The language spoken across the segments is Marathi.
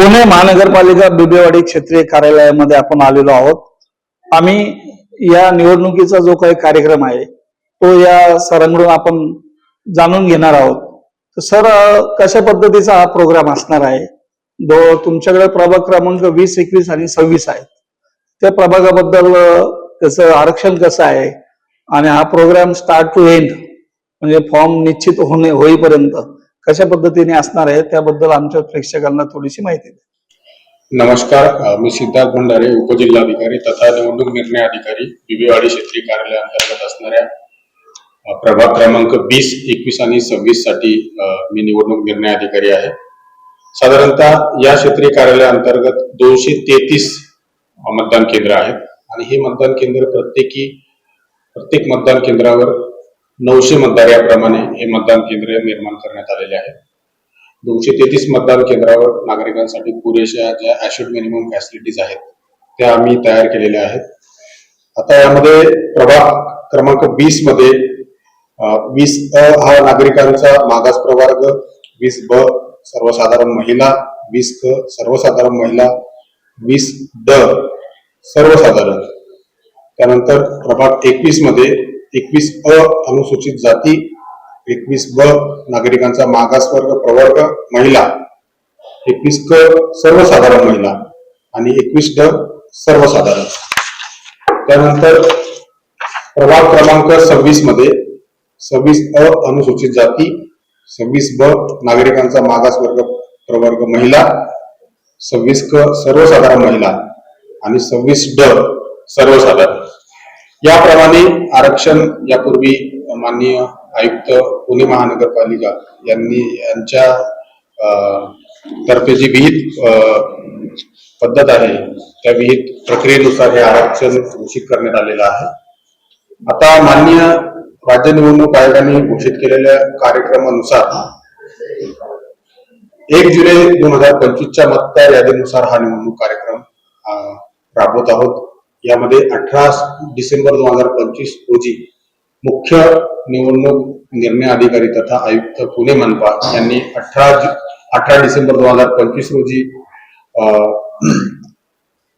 पुणे महानगरपालिका बिबेवाडी क्षेत्रीय कार्यालयामध्ये आपण आलेलो आहोत. आम्ही या निवडणुकीचा जो काही कार्यक्रम आहे तो या सरांकडून आपण जाणून घेणार आहोत. तर सर कशा पद्धतीचा हा प्रोग्राम असणार आहे? तुमच्याकडे प्रभाग क्रमांक वीस एकवीस आणि सव्वीस आहे त्या प्रभागाबद्दल त्याचं आरक्षण कसं आहे? आणि हा प्रोग्राम स्टार्ट टू एंड म्हणजे फॉर्म निश्चित होणे होईपर्यंत कशा पद्धतीने असणार आहे त्याबद्दल आमच्या प्रेक्षकांना थोडीशी माहिती द्या. नमस्कार मी सिद्धार्थ भंडारे उपजिल्हाधिकारी तथा निवडणूक निर्णय अधिकारी बिबीवाडी क्षेत्रीय कार्यालयाअंतर्गत असणाऱ्या प्रभाग क्रमांक वीस एकवीस आणि सव्वीससाठी मी निवडणूक निर्णय अधिकारी आहे. साधारणतः या क्षेत्रीय कार्यालयाअंतर्गत दोनशे तेहतीस मतदान केंद्र आहेत. आणि हे मतदान केंद्र प्रत्येकी प्रत्येक मतदान केंद्रावर नऊशे मतदार याप्रमाणे हे मतदान केंद्र निर्माण करण्यात आलेले आहे दोनशे तेहतीस मतदान केंद्रावर नागरिकांसाठी पुरेशा ज्या ऍशोर्ड मिनिमम फॅसिलिटीज आहेत त्या आम्ही तयार केलेल्या आहेत. आता यामध्ये प्रभाग क्रमांक वीसमध्ये वीस अ हा नागरिकांचा मागास प्रवर्ग वीस ब सर्वसाधारण महिला वीस क सर्वसाधारण महिला वीस ड सर्वसाधारण. त्यानंतर प्रभाग एकवीसमध्ये एकवीस अ अनुसूचित जाती एकवीस ब नागरिकांचा मागासवर्ग प्रवर्ग महिला एकवीस क सर्वसाधारण महिला आणि एकवीस ड सर्वसाधारण. त्यानंतर प्रभाग क्रमांक सव्वीसमध्ये सव्वीस अ अनुसूचित जाती सव्वीस ब नागरिकांचा मागासवर्ग प्रवर्ग महिला सव्वीस क सर्वसाधारण महिला आणि सव्वीस ड सर्वसाधारण. याप्रमाणे आरक्षण यापूर्वी माननीय आयुक्त पुणे महानगरपालिका यांनी यांच्या तर्फे जी विहित पद्धत आहे त्या विहित प्रक्रियेनुसार हे आरक्षण घोषित करण्यात आलेलं आहे. आता माननीय राज्य निवडणूक आयोगाने घोषित केलेल्या कार्यक्रमानुसार एक जुलै दोन हजार पंचवीसच्या मतदार यादीनुसार हा निवडणूक कार्यक्रम राबवत आहोत. यामध्ये अठरा डिसेंबर दोन हजार पंचवीस रोजी मुख्य निवडणूक निर्णय अधिकारी तथा आयुक्त पुणे मनपा यांनी अठरा अठरा डिसेंबर दोन हजार पंचवीस रोजी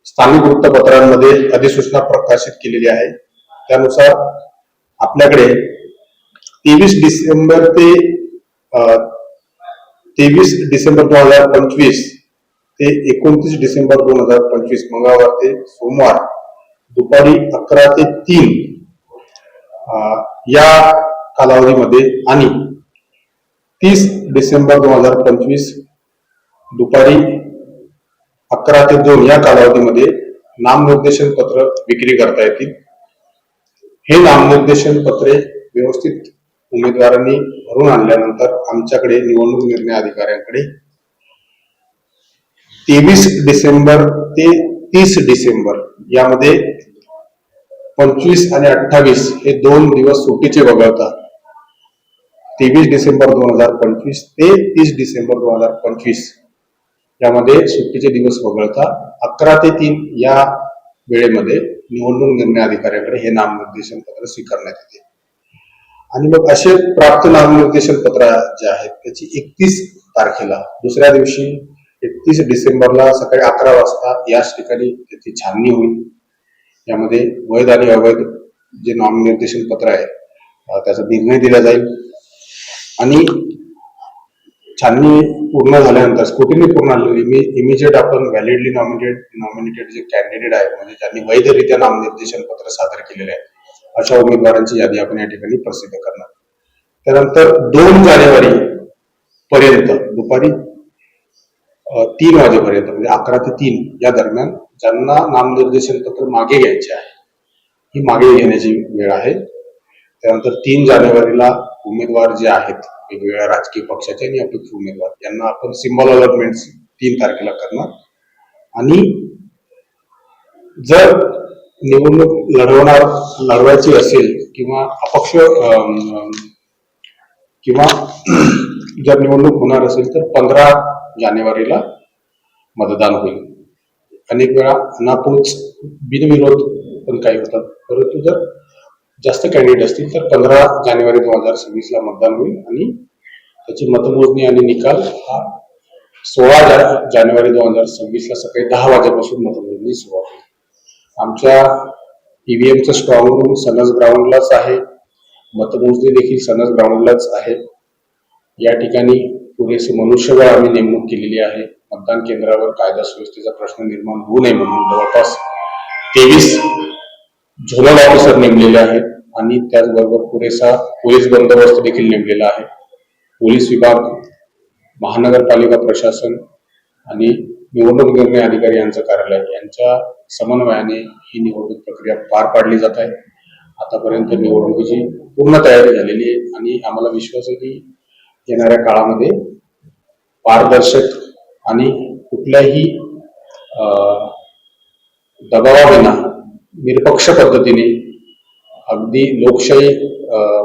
स्थानिक वृत्तपत्रांमध्ये अधिसूचना प्रकाशित केलेली आहे. त्यानुसार आपल्याकडे तेवीस डिसेंबर ते तेवीस डिसेंबर दोन हजार पंचवीस ते एकोणतीस डिसेंबर दोन हजार पंचवीस मंगळवार ते सोमवार दुपारी अकरा ते तीन या कालावधीमध्ये आणि तीस डिसेंबर दोन हजार पंचवीस दुपारी अकरा ते दोन या कालावधीमध्ये नामनिर्देशन पत्र विक्री करता येतील. हे नामनिर्देशन पत्रे व्यवस्थित उमेदवारांनी भरून आणल्यानंतर आमच्याकडे निवडणूक निर्णय अधिकाऱ्यांकडे तेवीस डिसेंबर ते तीस डिसेंबर यामध्ये पंचवीस आणि अठ्ठावीस हे दोन दिवस सुट्टीचे वगळतात तेवीस डिसेंबर दोन हजार पंचवीस ते तीस डिसेंबर दोन हजार पंचवीस यामध्ये सुट्टीचे दिवस वगळता. अकरा ते तीन या वेळेमध्ये निवडणूक निर्णय अधिकाऱ्याकडे हे नामनिर्देशन पत्र स्वीकारण्यात येते. आणि मग असे प्राप्त नामनिर्देशन पत्र जे आहेत त्याची एकतीस तारखेला दुसऱ्या दिवशी एकतीस डिसेंबरला सकाळी अकरा वाजता याच ठिकाणी त्याची छाननी होईल. यामध्ये वैध आणि अवैध जे नामनिर्देशन पत्र आहे त्याचा निर्णय दिला जाईल. आणि छाननी पूर्ण झाल्यानंतर स्कुटिनी पूर्ण इमि इमिजिएट आपण व्हॅलिडली नॉमिनेटेड नॉमिनेटेड जे कॅन्डिडेट आहे म्हणजे ज्यांनी वैधरित्या नामनिर्देशन पत्र सादर केलेले आहे अशा उमेदवारांची यादी आपण या ठिकाणी प्रसिद्ध करणार. त्यानंतर दोन जानेवारी पर्यंत दुपारी तीन वाजेपर्यंत म्हणजे अकरा ते तीन या दरम्यान ज्यांना नामनिर्देशन पत्र मागे घ्यायचे आहे ही मागे घेण्याची वेळ आहे. त्यानंतर तीन जानेवारीला उमेदवार जे आहेत वेगवेगळ्या राजकीय पक्षाचे आणि अपक्ष उमेदवार यांना आपण सिम्बॉल अलॉटमेंट तीन तारखेला करणार. आणि जर निवडणूक लढवणार लढवायची असेल किंवा अपक्ष किंवा जर निवडणूक होणार असेल तर पंधरा जानेवारीला मतदान होईल. अनेक वेळा अनापोच बिनविरोध पण काही होतात. परंतु जर जास्त कॅन्डिडेट असतील तर पंधरा जानेवारी दोन हजार सव्वीस ला मतदान होईल आणि त्याची मतमोजणी आणि निकाल हा सोळा जा- जानेवारी दोन हजार सव्वीस ला सकाळी दहा वाजेपासून मतमोजणी सुरू होईल. आमच्या ईव्हीएमचं स्ट्रॉंग रूम सनस ग्राउंडलाच आहे. मतमोजणी देखील सनस ग्राउंडलाच आहे. या ठिकाणी पुरेसे मनुष्यबळ आम्ही नेमणूक केलेली आहे. मतदान केंद्रावर कायदा सुव्यवस्थेचा प्रश्न निर्माण होऊ नये म्हणून जवळपास तेवीस झोनल ऑफिसर नेमलेले आहेत आणि त्याचबरोबर पुरेसा पोलीस बंदोबस्त देखील नेमलेला आहे. पोलीस विभाग महानगरपालिका प्रशासन आणि निवडणूक निर्णय अधिकारी यांचं कार्यालय यांच्या समन्वयाने ही निवडणूक प्रक्रिया पार पाडली जात आहे. आतापर्यंत निवडणुकीची पूर्ण तयारी झालेली आहे आणि आम्हाला विश्वास आहे की येणाऱ्या काळामध्ये पारदर्शक आणि कुठल्याही अं, दबावाविना निरपक्ष पद्धतीने अगदी लोकशाही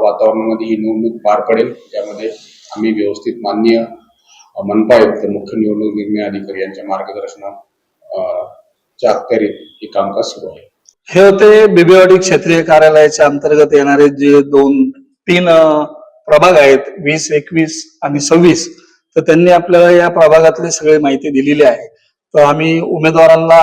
वातावरणामध्ये ही निवडणूक पार पडेल ज्यामध्ये आम्ही व्यवस्थित मान्य मनपा आयुक्त मुख्य निवडणूक निर्णय अधिकारी यांच्या मार्गदर्शनात अं, च्या अखत्यारीत हे कामकाज सुरू आहे. हे होते बिबेवाडी क्षेत्रीय कार्यालयाच्या अंतर्गत येणारे जे दोन तीन प्रभाग आहेत वीस एकवीस आणि सव्वीस तर त्यांनी आपल्याला या प्रभागातली सगळी माहिती दिलेली आहे. तर आम्ही उमेदवारांना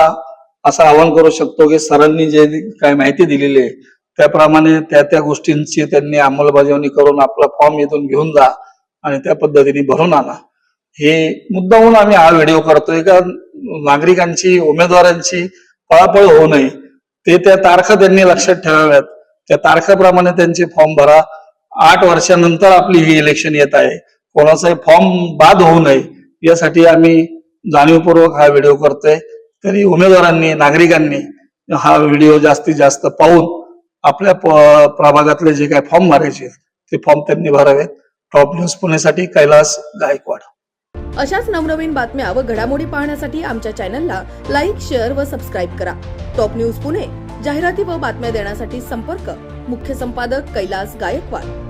असं आवाहन करू शकतो की सरांनी जे काय माहिती दिलेली आहे त्याप्रमाणे त्या त्या गोष्टींची त्यांनी अंमलबजावणी करून आपला फॉर्म इथून घेऊन जा आणि त्या पद्धतीने भरून आणा. हे मुद्दाहून आम्ही हा व्हिडिओ करतोय का नागरिकांची उमेदवारांची पळापळ होऊ नये. ते त्या तारखा त्यांनी लक्षात ठेवाव्यात. त्या तारखेप्रमाणे त्यांचे फॉर्म भरा. आठ वर्षानंतर आपली ही इलेक्शन येत आहे. कोणाचाही फॉर्म बाद होऊ नये यासाठी आम्ही जाणीवपूर्वक हा व्हिडिओ करतोय. तरी उमेदवारांनी नागरिकांनी हा व्हिडिओ जास्तीत जास्त पाहून आपल्या प्रभागातले जे काही फॉर्म भरायचे ते फॉर्म त्यांनी भरावेत. टॉप न्यूज पुण्यासाठी कैलास गायकवाड. अशाच नवनवीन बातम्या व घडामोडी पाहण्यासाठी आमच्या चॅनलला लाईक शेअर व सबस्क्राईब करा. टॉप न्यूज पुणे जाहिराती व बातम्या देण्यासाठी संपर्क मुख्य संपादक कैलास गायकवाड.